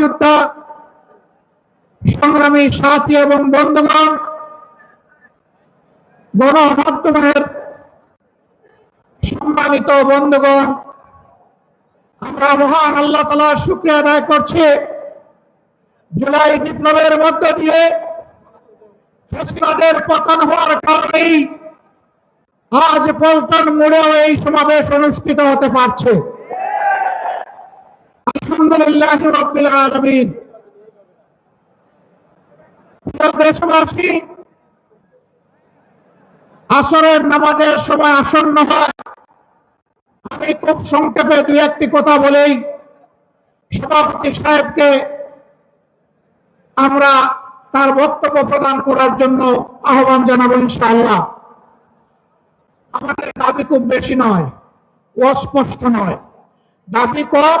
সহযোদ্ধা সংগ্রামী সাথী এবং বন্ধুগণ, গণমাধ্যমের সম্মানিত বন্ধুগণ, আমরা মহান আল্লাহ তালার শুক্রিয়া আদায় করছি। জুলাই বিপ্লবের মধ্য দিয়ে ফেসিবাদের পতন হওয়ার কারণেই আজ পল্টন মোড়েও এই সমাবেশ অনুষ্ঠিত হতে পারছে। আলহামদুলিল্লাহ রব্বিল আলামিন। দেশবাসী, আসরের নামাজের সময় আসন্ন হয়। আমি খুব সংক্ষেপে দুই একটি কথা বলেই সভাপতি সাহেবকে আমরা তার বক্তব্য প্রদান করার জন্য আহ্বান জানাব ইনশাআল্লাহ। আমাদের দাবি খুব বেশি নয়, অস্পষ্ট নয়। দাবি কম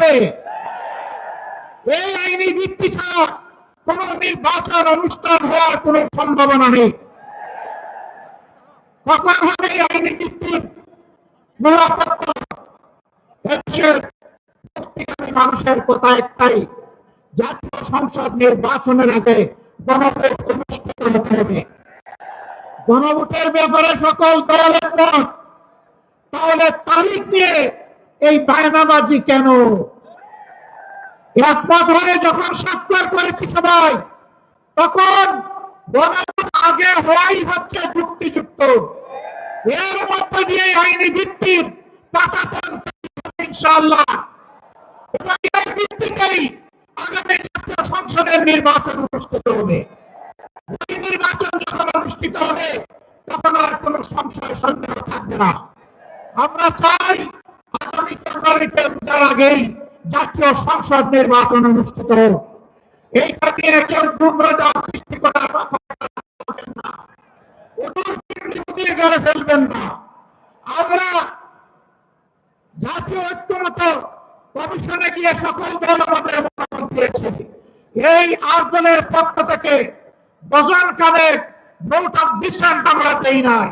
হবে। এই আইনি ভিত্তি ছাড়া কোন নির্বাচন অনুষ্ঠান হওয়ার কোন সম্ভাবনা নেই। কখন হবে এই আইনি ভিত্তির নিরাপত্তা মানুষের কথা একটাই জাতীয় সংসদ নির্বাচনের আগে গণভোট অনুষ্ঠিত হতে হবে। গণভোটের ব্যাপারে সকল দল একমত তাহলে তারিখ দিয়ে এই বায়নাবাজি কেন? একমত হয়ে যখন স্বাক্ষর করেছি সবাই, তখন আগে হওয়াই হচ্ছে যুক্তিযুক্ত। এর মধ্য দিয়ে আইনি ভিত্তির ইনশাআল্লাহ। সংসদের নির্বাচন অনুষ্ঠিত হবে। ওই নির্বাচন যখন অনুষ্ঠিত হবে, তখন আর কোন সংশয় সন্দেহ থাকবে না। আমরা চাই আগামী ফেব্রুয়ারিতে আগেই জাতীয় সংসদ নির্বাচন অনুষ্ঠিত এই খাতিরে কেউ গুমরাহ সৃষ্টি করার ফেলবেন না। আমরা জাতীয় ঐক্যমত কমিশনে গিয়ে সকল দল মতামত এই আট দলের পক্ষ থেকে ডজন কাদের নোট অফ ডিসেন্ট আমরা দেই নাই।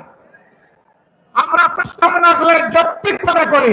আমরা প্রস্তাবনা করে যৌক্তিক মনে করে।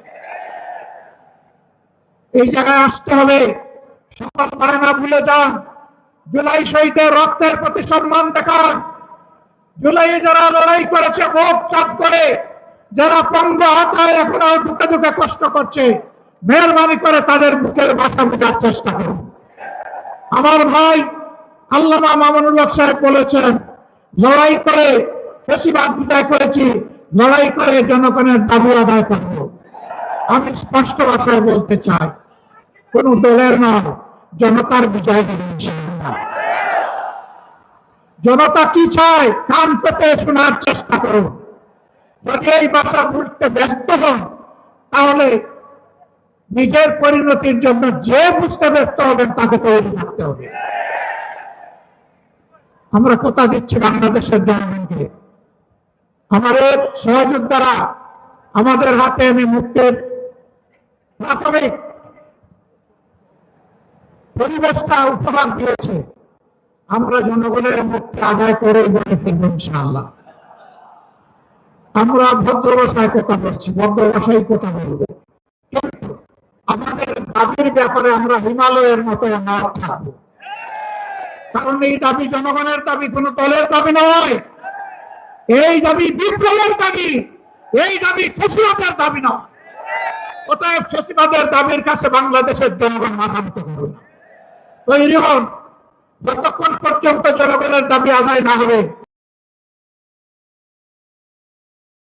এই জায়গায় আসতে হবে। সকল বায়না ভুলে যান। জুলাই শহীদের রক্তের প্রতি সম্মান দেখান। জুলাইয়ে যারা লড়াই করেছে ভোগ চাপ করে, যারা পঙ্গ হাতায় এখনও ঢুকে ঢুকে কষ্ট করছে, মেহরবানি করে তাদের বুকের ভাষা বোঝার চেষ্টা করুন। আমার ভাই আল্লামা মামুনুল্লাহ সাহেব বলেছেন, লড়াই করে ফেসিবাদ বিদায় করেছি, লড়াই করে জনগণের দাবি আদায় করব। আমি স্পষ্ট ভাষায় বলতে চাই, কোন দলের নয় জনতার বিজয় হবে জনতা কি চায়, কান পেতে শোনার চেষ্টা করুন। যদি এই ভাষা বুঝতে ব্যস্ত হন, তাহলে নিজের পরিণতির জন্য যে বুঝতে ব্যস্ত হবেন, তাকে তৈরি থাকতে হবে। আমরা কথা দিচ্ছি বাংলাদেশের জনগণকে। আমাদের সহযোদ্ধারা, আমাদের হাতে আমি মুক্তির প্রাথমিক পরিবেশটা উপহার দিয়েছে। আমরা জনগণের মুক্তি আদায় করে বলে ফেলব ইনশাআল্লাহ। আমরা ভদ্র কথা বলছি ভদ্র কথা বলব। কিন্তু আমাদের দাবির ব্যাপারে আমরা হিমালয়ের মতো না থাকব। কারণ এই দাবি জনগণের দাবি, কোন দলের দাবি নয়। এই দাবি বিপ্লবের দাবি, এই দাবি ফসলতের দাবি নয়। অতএব ফেসিবাদের দাবির কাছে বাংলাদেশের জনগণ মাথা করবে তৈরি হন। যতক্ষণ পর্যন্ত জনগণের দাবি আদায় না হবে